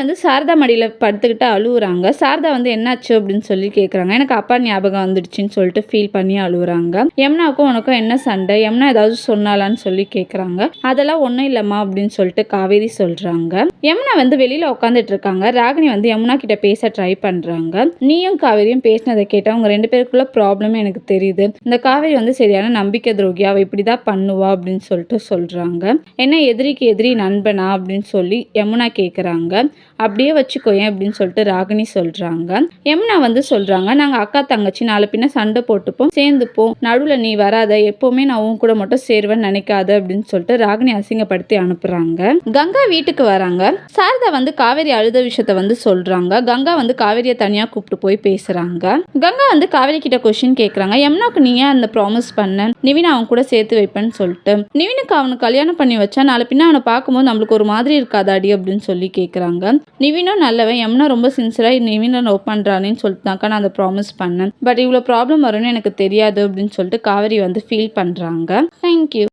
வந்து சாரதா மடியில் படுத்துக்கிட்டு அழுகுறாங்க சாரதா வந்து என்னாச்சு அப்படின்னு சொல்லி கேட்குறாங்க எனக்கு அப்பா ஞாபகம் வந்துடுச்சுன்னு சொல்லிட்டு ஃபீல் பண்ணி அழுகுறாங்க யமுனாவுக்கும் உனக்கும் என்ன சண்டை? யமுனா ஏதாவது சொன்னாலான்னு சொல்லி கேட்குறாங்க அதெல்லாம் ஒன்றும் இல்லைம்மா அப்படின்னு சொல்லிட்டு காவேரி சொல்கிறாங்க யமுனா வந்து வெளியில் உட்காந்துட்டு இருக்காங்க. ராகினி வந்து யமுனா கிட்ட பேச ட்ரை பண்ணுறாங்க நீயும் காவேரியும் பேசினதை கேட்டால் அவங்க ரெண்டு பேருக்குள்ள ப்ராப்ளமே எனக்கு தெரியுது. இந்த காவேரி வந்து சரியான நம்பிக்கை துரோகி. அவள் இப்படி தான் பண்ணுவா அப்படின்னு சொல்லிட்டு சொல்கிறாங்க என்ன எதிரிக்கு எதிரி நண்பனா அப்படின்னு சொல்லி யமுனா கேட்குறாங்க அப்படியே வச்சுக்கோயேன் அப்படின்னு சொல்லிட்டு ராகினி சொல்கிறாங்க யமுனா வந்து சொல்கிறாங்க நாங்கள் அக்கா தங்கச்சி நாலு பின்ன சண்டை போட்டுப்போம் சேர்ந்துப்போம். நடுவில் நீ வராத எப்போவுமே நான் உன் கூட மட்டும் சேருவேன்னு நினைக்காத அப்படின்னு சொல்லிட்டு ராகினி அசிங்கப்படுத்தி அனுப்புகிறாங்க கங்கா வீட்டுக்கு வராங்க. சாரதா வந்து காவேரி அழுத விஷயத்த வந்து சொல்கிறாங்க கங்கா வந்து காவேரியை தனியாக கூப்பிட்டு போய் பேசுகிறாங்க கங்கா வந்து காவேரி கிட்ட கொஷின் கேட்குறாங்க யமுனாக்கு நீ ஏன் அந்த ப்ராமிஸ் பண்ண? நிவின் அவன் கூட சேர்த்து வைப்பேன்னு சொல்லிட்டு. நிவினுக்கு அவனுக்கு கல்யாணம் பண்ணி வச்சா நாலு பின்ன அவனை பார்க்கும்போது நம்மளுக்கு ஒரு மாதிரி இருக்காதாடி அப்படின்னு சொல்லி கேட்குறாங்க நிவினும் நல்லவன் எம்னா ரொம்ப சின்சராக நிவினை லவ் பண்ணுறானேன்னு சொல்லிட்டு தாக்கா நான் அதை ப்ராமிஸ் பண்ணேன். பட் இவ்வளோ ப்ராப்ளம் வரும்னு எனக்கு தெரியாது அப்படின்னு சொல்லிட்டு காவேரி வந்து ஃபீல் பண்ணுறாங்க தேங்க்யூ